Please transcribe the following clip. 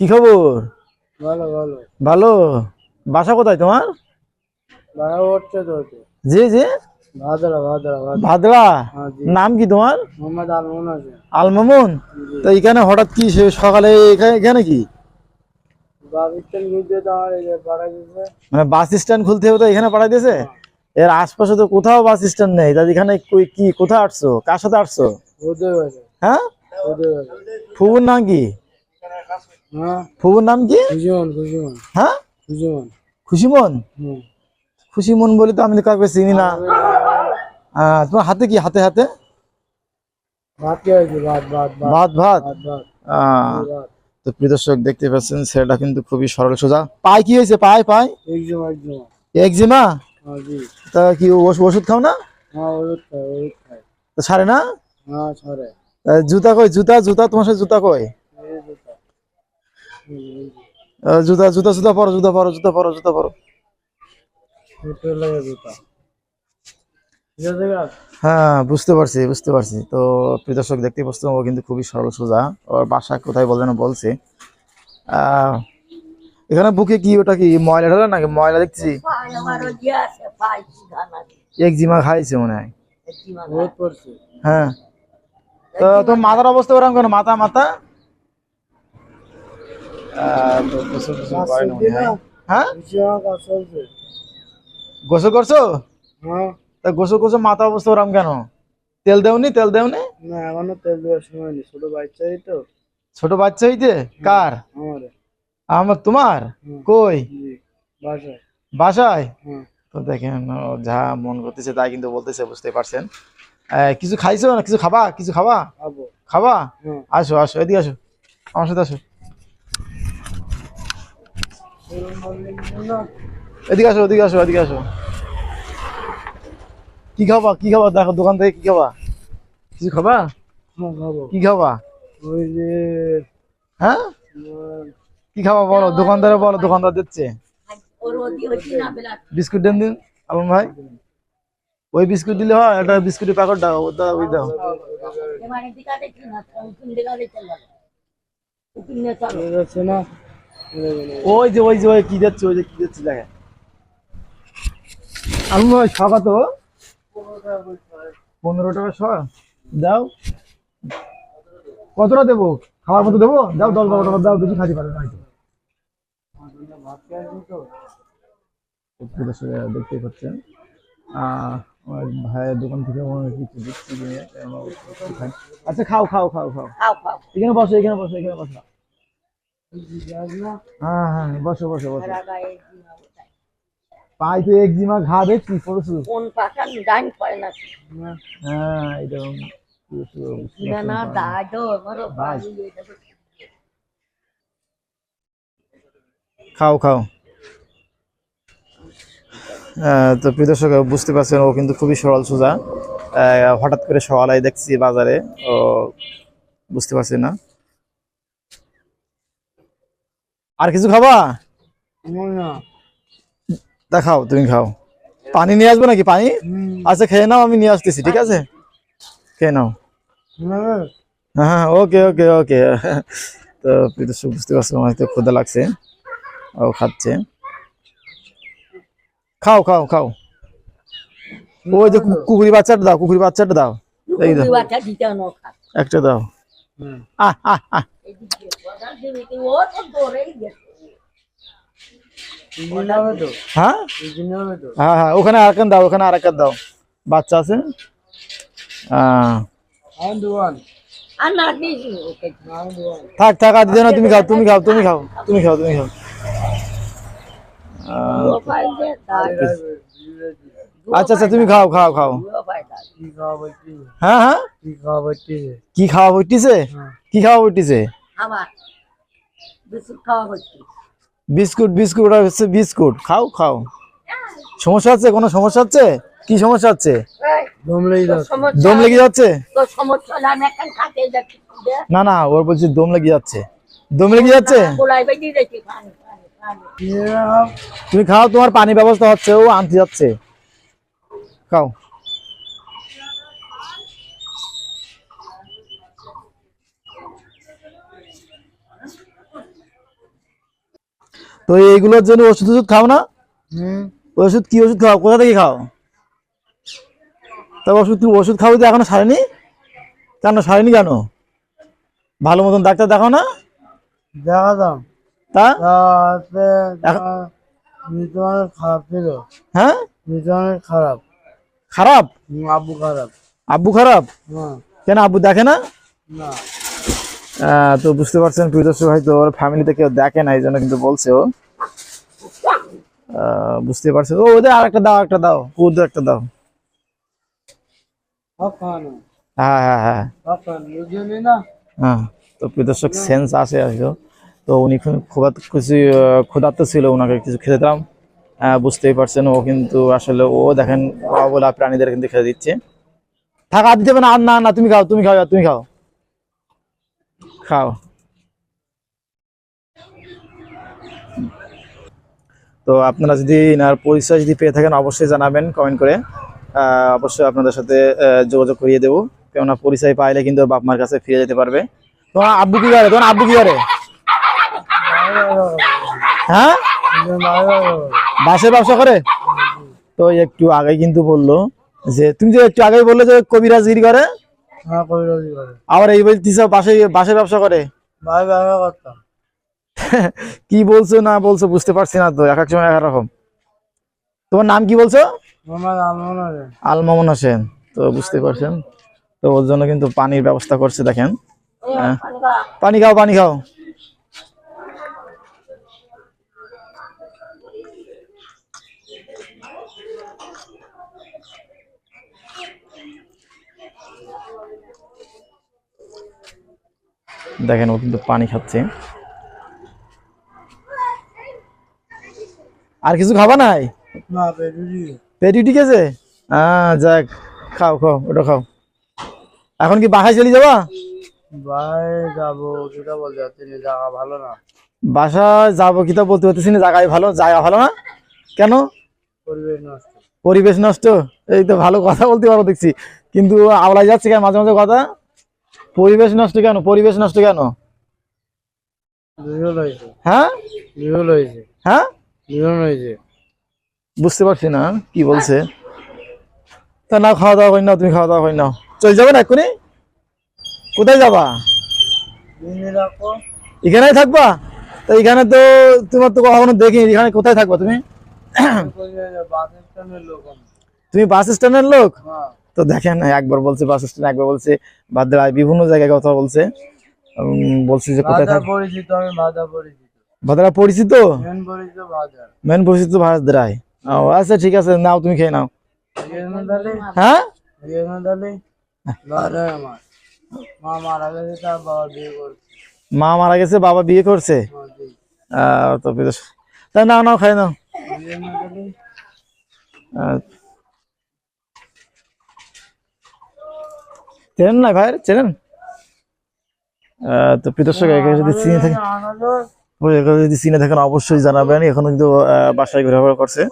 কি খবর? ভালো ভালো। ভালো। বাসা কোথায় তোমার। জি জি। ভাদরা হ্যাঁ নাম কি তোমার? আছে। আলমামুন তো এখানে হঠাৎ কি সকালে এখানে কি? মানে বাস স্ট্যান্ড খুলতে হবে তো এখানে পাঠাই দিয়েছে? এর আশপাশে তো কোথাও বাস স্ট্যান্ড নেই। তাহলে এখানে কি কোথায় আসছো? কার সাথে আসছো? হ্যাঁ? ফুবুর নাম কি? হ্যাঁ ফুবুর নাম কি? হ্যাঁ? খুশিমন? খুশিমন বলি তো আমি তো কাউকে চিনি না। তোমার হাতে কি? হাতে হাতে? ভাত ভাত তো দেখতে পাচ্ছেন ছেলেটা কিন্তু খুবই সরল সোজা। পায় কি হয়েছে? পায় পায় একজিমা হ্যাঁ তা কি ওষ- ওষুধ খাও না? হ্যাঁ ছাড়ে না? হ্যাঁ ছড়ে। জুতা কই? জুতা জুতা? তোমার সাথে জুতা কই এই জুতা হুম, এই যে। আহ, জুতা জুতা জুতা পরো জুতা পরো জুতা পরো জুতা পরো। হ্যাঁ বুঝতে পারছি বুঝতে পারছি। তো প্রিয় দর্শক দেখতে পাচ্ছেন ও কিন্তু খুবই সরল সোজা। ওর বাসা কোথায় বলে না বলছে। এখানে বুকে কি ওটা কি ময়লা ঢালা নাকি? ময়লা দেখছি। একজিমা খাইছে মনে হয়। হ্যাঁ। তো তোর মাথার অবস্থা ওরকম কেন? মাথা মাথা? গোসল টোসল করে না মনে হয়। হ্যাঁ গোসল করছ? হ্যাঁ তা গোসল করছ মাথা অবস্থা ওরকম কেন? তেল দেওনি? তেল দেওনি? না এখনও তেল দেওয়ার সময় নেই। ছোট বাচ্চাই তো। ছোট বাচ্চা হইতে কার? আমার। আমার তোমার? কই? বাসায়। তো দেখেন যা মন করতেছে তাই কিন্তু বলতেছে বুঝতে পারছেন। কিছু খাইছো না? কিছু খাবা? কিছু খাবা? খাবা। আসো আসো এদিকে আসো। আমার সাথে আসো এরকম বললে কি না এদিকে আসো এদিকে আসো এদিকে আসো। কি খাবা কি খাবা? দেখো দোকান থেকে কি খাবা? কিছু খাবা? হ্যাঁ কি খাবা? ওই যে হ্যাঁ? কি খাবা বলো? দোকানদারে বলো দোকানদার দিচ্ছে। বিস্কুট দেন দিন আলম ভাই। ওই বিস্কুট দিলে হয় একটা বিস্কুটের প্যাকেট দাও ওটা ওই দাও। না। ওই যে ওই যে ওই কি যাচ্ছে ওই যে কি যাচ্ছে দেখে আলম ভাই খাবা তো। পনেরো টাকা শ দাও। কতটা দেবো? খাওয়ার মতো দেবো? দাও দশ বারো টাকা দাও বেশি খাতে পারবে না হয়তো। ভাত খেয়ে আসবি তো দর্শকেরা দেখতেই পাচ্ছেন। আমার ভাইয়ের দোকান থেকে কিছু দিচ্ছি। আচ্ছা খাও খাও। খাও খাও। এখানে বসো এখানে বসো এখানে বসো। হ্যাঁ হ্যাঁ বসো বসো বসো। পাই তো একজিমা ঘা দেখছি কোন না। হ্যাঁ এটা না না দাদো আমার খাও তো প্রিয় দর্শক বুঝতে পারছেন ও কিন্তু খুবই সরল সোজা। আহ, হঠাৎ করে সকালে দেখছি বাজারে ও বুঝতে পারছি না। আর কিছু খাবা? তা খাও তুমি খাও। পানি নিয়ে আসব নাকি? পানি? আচ্ছা খেয়ে নাও আমি নিয়ে আসতেছি ঠিক আছে? খেয়ে নাও। হ্যাঁ ওকে ওকে ওকে। তো প্রিয় বুঝতে পারছ আমার তো ক্ষুদা লাগছে। ও খাচ্ছে। খাও খাও খাও। ওই যে কুকুরি বাচ্চাটা দাও কুকুরি বাচ্চাটা দাও। এই দাও বাচ্চা দিতে না খা একটা দাও। হ্যাঁ হ্যাঁ হ্যাঁ ওখানে আরেকখান দাও, ওখানে আরেকখান দাও। বাচ্চা আছে? দুয়ান থাক থাক, আর না তুমি খাও তুমি খাও তুমি খাও তুমি খাও তুমি খাও। আচ্ছা আচ্ছা তুমি খাও খাও খাও। হ্যাঁ হ্যাঁ। কি খাওয়া বইটিছে হ্যাঁ। কি খাওয়া বইটিছে বিস্কুট বিস্কুট ওটা হচ্ছে বিস্কুট। খাও খাও। সমস্যা হচ্ছে কোনো সমস্যা হচ্ছে কি সমস্যা সমস্যা দম লেগে যাচ্ছে? না না ওর বলছি দম লেগে যাচ্ছে। দম লেগে যাচ্ছে? তুমি খাও তোমার পানি ব্যবস্থা হচ্ছে ও আনতে যাচ্ছে। খাও। তো এইগুলোর জন্য ওষুধ ওষুধ খাও না? ওষুধ কি ওষুধ খাও? কোথা থেকে খাও? তা ওষুধ তুমি ওষুধ খাও এখনও সারেনি? কেন সারেনি কেন? ভালো মতন ডাক্তার দেখাও না? দেখা দাম তা? খারাপ ছিল। হ্যাঁ? খারাপ। খারাপ? আব্বু খারাপ। আব্বু খারাপ? হ্যাঁ কেন আব্বু দেখে না? না। তো বুঝতে পারছেন প্রিয় দর্শক হয়তো ওর ফ্যামিলিতে কেউ দেখে না এই জন্য কিন্তু বলছে ও। বুঝতে পারছে। ও ওদের আর একটা দাও একটা দাও। ওদের একটা দাও। হ্যাঁ হ্যাঁ হ্যাঁ। হ্যাঁ তো সেন্স আসো তো। উনি খুব ক্ষুধার্ত কিছু ক্ষুধার্ত ছিল ওনাকে কিছু খেতে দিলাম। আহ, বুঝতেই পারছেন ও কিন্তু আসলে ও দেখেন অবলা প্রাণীদের কিন্তু খেতে দিচ্ছে। থাক দিতে না আর না না তুমি খাও তুমি খাও তুমি খাও। খাও। তো আপনারা যদি এনার পরিচয় যদি পেয়ে থাকেন, অবশ্যই জানাবেন কমেন্ট করে। অবশ্যই আপনাদের সাথে যোগাযোগ করিয়ে দেবো। কেননা পরিচয় পাইলে কিন্তু বাপ মার কাছে ফিরে যেতে পারবে। তোমার আব্বু কি করে? তোমার আব্বু কি করে? হ্যাঁ? বাসের ব্যবসা করে? তো একটু আগে কিন্তু বলল যে, তুমি যে একটু আগে বললে যে কবিরাজগিরি করে? আবার এই বলতিস বাসে বাসের ব্যবসা করে? কি বলছো না বলছো বুঝতে পারছি না তো এক এক সময় এক রকম। তোমার নাম কি বলছো? আমার আলমন আল মামুন হোসেন তো বুঝতে পারছেন। তো ওর জন্য কিন্তু পানির ব্যবস্থা করছে দেখেন। হ্যাঁ। পানি খাও পানি খাও। দেখেন ও কিন্তু পানি খাচ্ছে। আর কিছু খাবা নাই? পেটি ঠিক আছে হ্যাঁ যাক খাও খাও ওটা খাও। এখন কি বাসায় চলে যাবা? বাসায় যাব কি তা বলতে পারতেছি না জায়গায় ভালো জায়গা ভালো না? কেন? পরিবেশ নষ্ট। পরিবেশ নষ্ট? এই তো ভালো কথা বলতে পারো দেখছি। কিন্তু আওলাই যাচ্ছে কেন? মাঝে মাঝে কথা? পরিবেশ নষ্ট কেন? পরিবেশ নষ্ট কেন? হ্যাঁ? হ্যাঁ? বুঝতে পারছি না কি বলছে? তা না খাওয়া দাওয়া করি না তুমি খাওয়া দাওয়া করি না চল যাবে না এক্ষুনি? কোথায় যাবা? এখানেই থাকবা? তা এখানে তো তোমার তো কখনো দেখি এখানে কোথায় থাকবা তুমি। তুমি বাস স্ট্যান্ডের লোক? হ্যাঁ। তো দেখেন একবার বলছে বাস স্ট্যান্ড একবার বলছে ভাদ্রায় বিভিন্ন জায়গায় কথা বলছে। বলছে যে কোথায় থাক পরিচিত আমি বাজার পরিচিত। ভাদ্রা পরিচিত? মেন পরিচিত বাজার মেন পরিচিত ভাদ্রায় ও আচ্ছা ঠিক আছে নাও তুমি খেয়ে নাও। হ্যাঁ? মা মারা গেছে তার বাবা বিয়ে করছে। মা মারা গেছে বাবা বিয়ে করছে? তা নাও নাও খাই নাও। চেনেন না ভাই? চেনেন? আহ, তো প্রিদর্শক একে যদি চিনে থাকেন একে যদি চিনে থাকেন অবশ্যই জানাবেন। এখন কিন্তু বাসায় ঘোরাফেরা করছে।